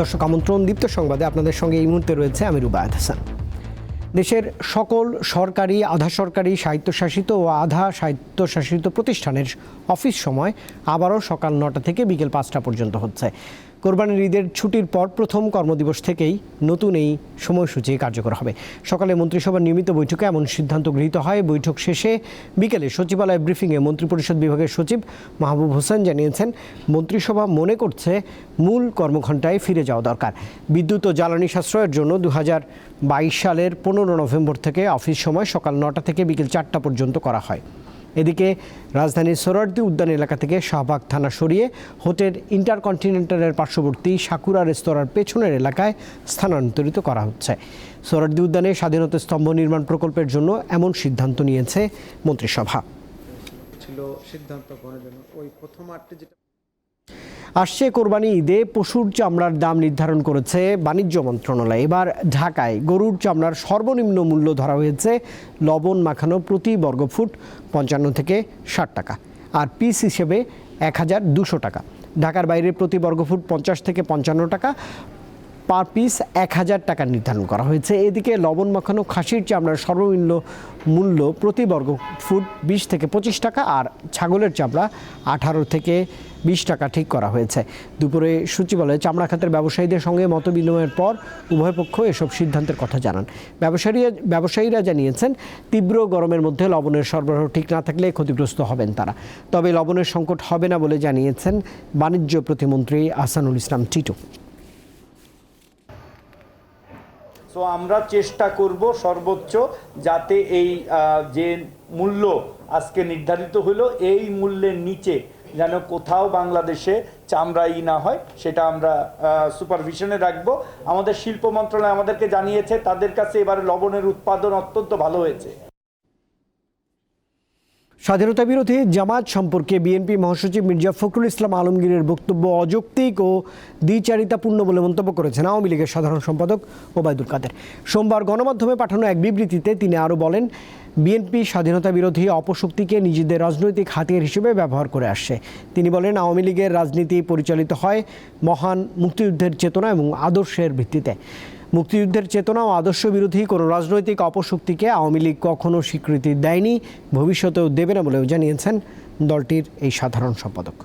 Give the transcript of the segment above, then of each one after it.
দর্শক আমন্ত্রণ দীপ্ত সংবাদে আপনাদের সঙ্গে এই মুহূর্তে রয়েছে আমি রুবায়ত হাসান দেশের সকল সরকারি, আধা সরকারি স্বায়ত্তশাসিত ও আধা স্বায়ত্তশাসিত প্রতিষ্ঠানের অফিস সময় আবারও সকাল নটা থেকে বিকেল পাঁচটা পর্যন্ত হচ্ছে। কোরবানির ঈদের ছুটির পর প্রথম কর্মদিবস থেকেই নতুন এই সময়সূচি কার্যকর হবে। সকালে মন্ত্রিসভার নিয়মিত বৈঠকে এমন সিদ্ধান্ত গৃহীত হয়। বৈঠক শেষে বিকেলে সচিবালয় ব্রিফিংয়ে মন্ত্রিপরিষদ বিভাগের সচিব মাহবুব হোসেন জানিয়েছেন, মন্ত্রিসভা মনে করছে মূল কর্মঘণ্টায় ফিরে যাওয়া দরকার। বিদ্যুৎ ও জ্বালানি সাশ্রয়ের জন্য দু বাইশ সালের পনেরো নভেম্বর থেকে অফিস সময় সকাল নটা থেকে বিকেল চারটা পর্যন্ত করা হয়। এদিকে রাজধানীর সোরারদি উদ্যান এলাকা থেকে শাহবাগ থানা সরিয়ে হোটেল ইন্টারকন্টিনেন্টালের পার্শ্ববর্তী সাকুরা রেস্তোরাঁর পেছনের এলাকায় স্থানান্তরিত করা হচ্ছে। সোরারদি উদ্যানে স্বাধীনতা স্তম্ভ নির্মাণ প্রকল্পের জন্য এমন সিদ্ধান্ত নিয়েছে মন্ত্রিসভা। ছিল সিদ্ধান্ত গ্রহণের জন্য। ওই প্রথম আটটি যেটা আসছে কোরবানি ঈদে পশুর চামড়ার দাম নির্ধারণ করেছে বাণিজ্য মন্ত্রণালয়। এবার ঢাকায় গরুর চামড়ার সর্বনিম্ন মূল্য ধরা হয়েছে লবণ মাখানো প্রতি বর্গফুট পঞ্চান্ন থেকে ষাট টাকা আর পিস হিসেবে এক হাজার দুশো টাকা। ঢাকার বাইরে প্রতি বর্গফুট পঞ্চাশ থেকে পঞ্চান্ন টাকা। পার পিস এক হাজার টাকা নির্ধারণ করা হয়েছে। এদিকে লবণ মাখানো খাসির চামড়ার সর্বনিম্ন মূল্য প্রতি বর্গ ফুট বিশ থেকে পঁচিশ টাকা আর ছাগলের চামড়া আঠারো থেকে বিশ টাকা ঠিক করা হয়েছে। দুপুরে সচিবালয়ে চামড়া খাতের ব্যবসায়ীদের সঙ্গে মত বিনিময়ের পর উভয় পক্ষ এসব সিদ্ধান্তের কথা জানান। ব্যবসায়ী ব্যবসায়ীরা জানিয়েছেন, তীব্র গরমের মধ্যে লবণের সরবরাহ ঠিক না থাকলে ক্ষতিগ্রস্ত হবেন তারা। তবে লবণের সংকট হবে না বলে জানিয়েছেন বাণিজ্য প্রতিমন্ত্রী আসানুল ইসলাম টিটু। সো আমরা চেষ্টা করব সর্বোচ্চ যাতে এই যে মূল্য আজকে নির্ধারিত হলো, এই মূল্যের নিচে যেন কোথাও বাংলাদেশে চামড়াই না হয়, সেটা আমরা সুপারভিশনে রাখব। আমাদের শিল্প মন্ত্রণালয় আমাদেরকে জানিয়েছে, তাদের কাছে এবারে লবণের উৎপাদন অত্যন্ত ভালো হয়েছে। স্বাধীনতা বিরোধী জামাত সম্পর্কে বিএনপি মহাসচিব মির্জা ফখরুল ইসলাম আলমগীরের বক্তব্য অযৌক্তিক ও দ্বিচারিতাপূর্ণ বলে মন্তব্য করেছেন আওয়ামী লীগের সাধারণ সম্পাদক ওবায়দুল কাদের। সোমবার গণমাধ্যমে পাঠানো এক বিবৃতিতে তিনি আরও বলেন বিএনপি স্বাধীনতা বিরোধী অপশক্তিকে নিজেদের রাজনৈতিক হাতিয়ার হিসেবে ব্যবহার করে আসছে। তিনি বলেন, আওয়ামী লীগের রাজনীতি পরিচালিত হয় মহান মুক্তিযুদ্ধের চেতনা এবং আদর্শের ভিত্তিতে। মুক্তিযুদ্ধের চেতনা ও আদর্শ বিরোধী কোনো রাজনৈতিক অপশক্তিকে আওয়ামী লীগ কখনো স্বীকৃতি দেয়নি, ভবিষ্যতেও দেবে না বলেও জানিয়েছেন দলটির এই সাধারণ সম্পাদক।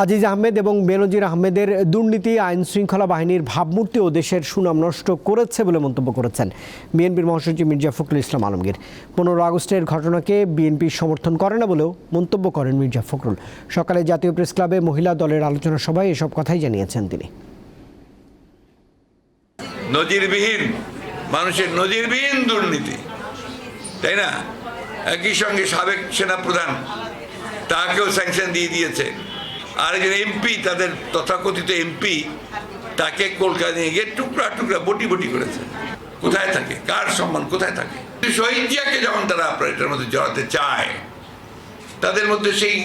আজিজ আহমেদ এবং বেনজির আহমেদের দুর্নীতি আইন শৃঙ্খলা বাহিনীর ভাবমূর্তি ও দেশের সুনাম নষ্ট করেছে বলে মন্তব্য করেছেন বিএনপির মহাসচিব মির্জা ফখরুল ইসলাম আলমগীর। পনেরো আগস্টের ঘটনাকে বিএনপি সমর্থন করে না বলেও মন্তব্য করেন মির্জা ফখরুল। সকালে জাতীয় প্রেস ক্লাবে মহিলা দলের আলোচনা সভায় এসব কথাই জানিয়েছেন তিনি। নজিরবিহীন, মানুষের নজিরবিহীন দুর্নীতি, তাই না? একই সঙ্গে সাবেক সেনাপ্রধান, তাকেও স্যাংশন দিয়ে দিয়েছে। আর একজন এমপি তাদের তথাকথিত এমপি তাকে কলকাতা নিয়ে গিয়ে টুকরা টুকরা বটি বটি করেছে। কোথায় থাকে? কার সম্মান? কোথায় থাকে? শহীদ জিয়াকে যখন তারা আপনার মধ্যে জড়াতে চায়, তাদের মধ্যে সেই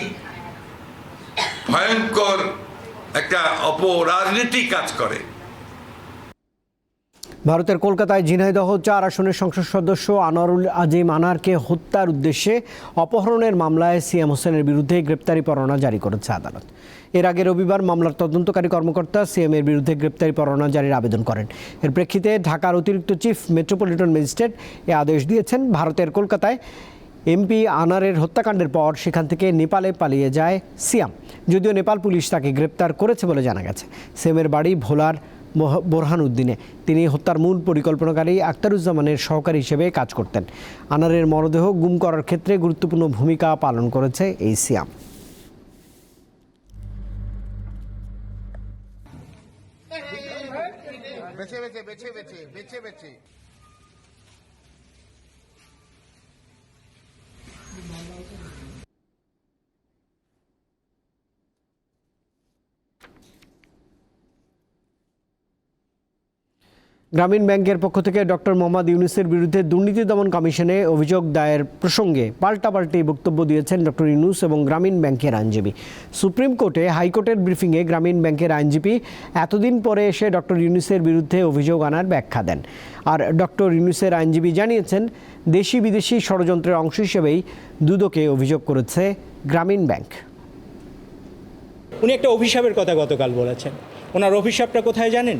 ভয়ঙ্কর একটা অপরাজনীতি কাজ করে। ভারতের কলকাতায় ঝিনাইদহ চার আসনের সংসদ সদস্য আনোয়ারুল আজিম আনারকে হত্যার উদ্দেশ্যে অপহরণের মামলায় সিএম হোসেনের বিরুদ্ধে গ্রেপ্তারি পরোয়ানা জারি করেছে আদালত। এর আগে রবিবার মামলার তদন্তকারী কর্মকর্তা সিএম এর বিরুদ্ধে গ্রেপ্তারি পরোয়ানা জারির আবেদন করেন। এর প্রেক্ষিতে ঢাকার অতিরিক্ত চিফ মেট্রোপলিটন ম্যাজিস্ট্রেট এ আদেশ দিয়েছেন, ভারতের কলকাতায় এমপি আনারের হত্যাকাণ্ডের পর সেখান থেকে নেপালে পালিয়ে যায় সিয়াম। যদিও নেপাল পুলিশ তাকে গ্রেপ্তার করেছে বলে জানা গেছে। সিএমের বাড়ি ভোলার বোরহান উদ্দিনে তিনি হত্যার মূল পরিকল্পনাকারী আক্তারুজ্জামানের সহকারী হিসেবে কাজ করতেন। আনারের মরদেহ গুম করার ক্ষেত্রে গুরুত্বপূর্ণ ভূমিকা পালন করেছে এই সিয়াম। বেছে বেছে। গ্রামীণ ব্যাংকের পক্ষ থেকে ডক্টর মোহাম্মদ ইউনুসের বিরুদ্ধে দুর্নীতি দমন কমিশনে অভিযোগ দায়ের প্রসঙ্গে পাল্টাপাল্টি বক্তব্য দিয়েছেন ডক্টর ইউনুস এবং গ্রামীণ ব্যাংকের আইনজীবী। সুপ্রিম কোর্টে হাইকোর্টের ব্রিফিংয়ে গ্রামীণ ব্যাংকের আইনজীবী এতদিন পরে এসে ডক্টর ইউনুসের বিরুদ্ধে অভিযোগ আনার ব্যাখ্যা দেন। আর ডক্টর ইউনুসের আইনজীবী জানিয়েছেন দেশি বিদেশি ষড়যন্ত্রের অংশ হিসেবেই দুদকে অভিযোগ করেছে গ্রামীণ ব্যাংক। উনি একটা অভিশাপের কথা গতকাল বলেছেন। ওনার অভিশাপটা কোথায় জানেন?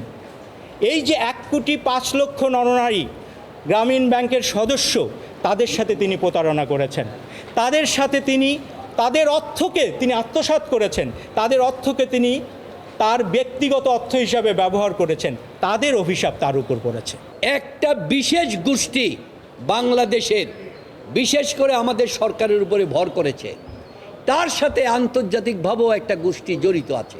এই যে এক কোটি পাঁচ লক্ষ নরনারী গ্রামীণ ব্যাংকের সদস্য, তাদের সাথে তিনি প্রতারণা করেছেন। তাদের সাথে তিনি, তাদের অর্থকে তিনি আত্মসাৎ করেছেন। তাদের অর্থকে তিনি তার ব্যক্তিগত অর্থ হিসাবে ব্যবহার করেছেন। তাদের অভিশাপ তার উপর পড়েছে। একটা বিশেষ গোষ্ঠী বাংলাদেশের, বিশেষ করে আমাদের সরকারের উপরে ভর করেছে। তার সাথে আন্তর্জাতিকভাবেও একটা গোষ্ঠী জড়িত আছে।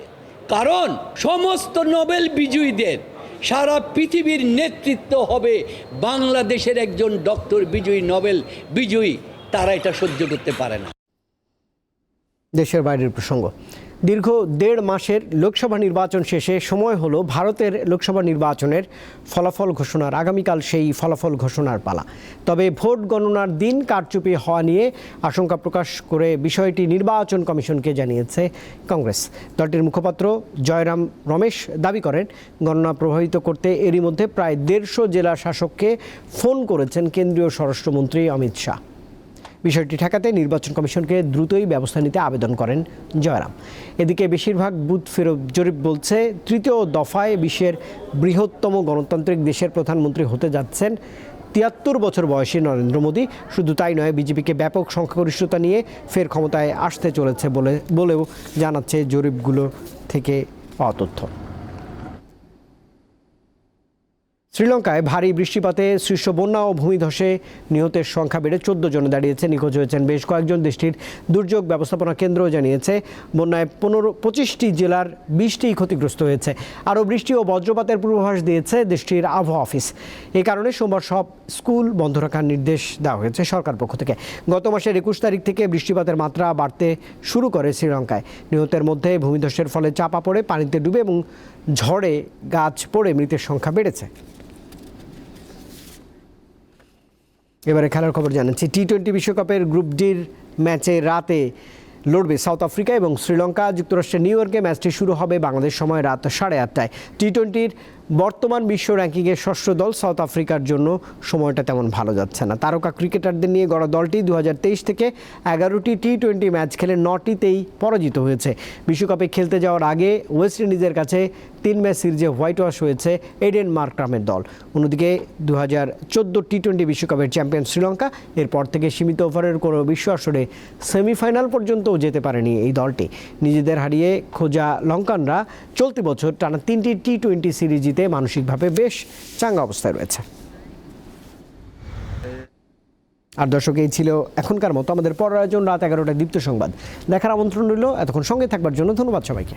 কারণ সমস্ত নোবেল বিজয়ীদের সারা পৃথিবীর নেতৃত্ব হবে বাংলাদেশের একজন ডক্টর বিজয়ী নোবেল। বিজয়ী, তারা এটা সহ্য করতে পারে না। দেশের বাইরের প্রসঙ্গ। দীর্ঘ দেড় মাসের লোকসভা নির্বাচন শেষে সময় হলো ভারতের লোকসভা নির্বাচনের ফলাফল ঘোষণার। আগামীকাল সেই ফলাফল ঘোষণার পালা। তবে ভোট গণনার দিন কারচুপি হওয়া নিয়ে আশঙ্কা প্রকাশ করে বিষয়টি নির্বাচন কমিশনকে জানিয়েছে কংগ্রেস। দলটির মুখপাত্র জয়রাম রমেশ দাবি করেন, গণনা প্রভাবিত করতে এরই মধ্যে প্রায় দেড়শো জেলা শাসককে ফোন করেছেন কেন্দ্রীয় স্বরাষ্ট্রমন্ত্রী অমিত শাহ। বিষয়টি ঠেকাতে নির্বাচন কমিশনকে দ্রুতই ব্যবস্থা নিতে আবেদন করেন জয়রাম। এদিকে বেশিরভাগ বুথ ফেরত জরিপ বলছে, তৃতীয় দফায় বিশ্বের বৃহত্তম গণতান্ত্রিক দেশের প্রধানমন্ত্রী হতে যাচ্ছেন তিয়াত্তর বছর বয়সী নরেন্দ্র মোদী। শুধু তাই নয়, বিজেপিকে ব্যাপক সংখ্যাগরিষ্ঠতা নিয়ে ফের ক্ষমতায় আসতে চলেছে বলে, বলেও জানাচ্ছে জরিপগুলো থেকে পাওয়া তথ্য। শ্রীলঙ্কায় ভারী বৃষ্টিপাতে সৃষ্ট বন্যা ও ভূমিধসে নিহতের সংখ্যা বেড়ে চোদ্দ জনে দাঁড়িয়েছে। নিখোঁজ হয়েছেন বেশ কয়েকজন দেশটির দুর্যোগ ব্যবস্থাপনা কেন্দ্র জানিয়েছে। বন্যায় পনেরো, পঁচিশটি জেলার বিশটি ক্ষতিগ্রস্ত হয়েছে। আরও বৃষ্টি ও বজ্রপাতের পূর্বাভাস দিয়েছে দেশটির আবহাওয়া অফিস। এ কারণে সোমবার সব স্কুল বন্ধ রাখার নির্দেশ দেওয়া হয়েছে সরকার পক্ষ থেকে। গত মাসের একুশ তারিখ থেকে বৃষ্টিপাতের মাত্রা বাড়তে শুরু করে শ্রীলঙ্কায়। নিহতের মধ্যে ভূমিধসের ফলে চাপা পড়ে, পানিতে ডুবে এবং ঝড়ে গাছ পড়ে মৃতের সংখ্যা বেড়েছে। এবারে খেলার খবর জানাচ্ছি টি টোয়েন্টি বিশ্বকাপের গ্রুপ ডির ম্যাচে রাতে লড়বে সাউথ আফ্রিকা এবং শ্রীলঙ্কা। যুক্তরাষ্ট্রের নিউ ইয়র্কে ম্যাচটি শুরু হবে বাংলাদেশ সময় রাত সাড়ে আটটায়। টি টোয়েন্টির বর্তমান বিশ্ব র্যাঙ্কিংয়ে ষষ্ঠ দল সাউথ আফ্রিকার জন্য সময়টা তেমন ভালো যাচ্ছে না। তারকা ক্রিকেটারদের নিয়ে গড়া দলটি দু হাজার তেইশ থেকে এগারোটি টি টোয়েন্টি ম্যাচ খেলে নটিতেই পরাজিত হয়েছে। বিশ্বকাপে খেলতে যাওয়ার আগে ওয়েস্ট ইন্ডিজের কাছে তিন ম্যাচ সিরিজে হোয়াইট ওয়াশ হয়েছে এডেন মার্ক্রামের দল। অন্যদিকে দু হাজার চোদ্দ টি টোয়েন্টি বিশ্বকাপের চ্যাম্পিয়ন শ্রীলঙ্কা এরপর থেকে সীমিত ওভারের কোনো বিশ্ব আসরে সেমিফাইনাল পর্যন্তও যেতে পারেনি এই দলটি। নিজেদের হারিয়ে খোঁজা লঙ্কানরা চলতি বছর টানা তিনটি টি টোয়েন্টি সিরিজ জিতে মানসিকভাবে বেশ চাঙ্গা অবস্থায় রয়েছে। আর দর্শক, এই ছিল এখনকার মতো আমাদের পর আয়োজন রাত এগারোটায় দীপ্ত সংবাদ। দেখার আমন্ত্রণ রইল। এতক্ষণ সঙ্গে থাকবার জন্য ধন্যবাদ সবাইকে।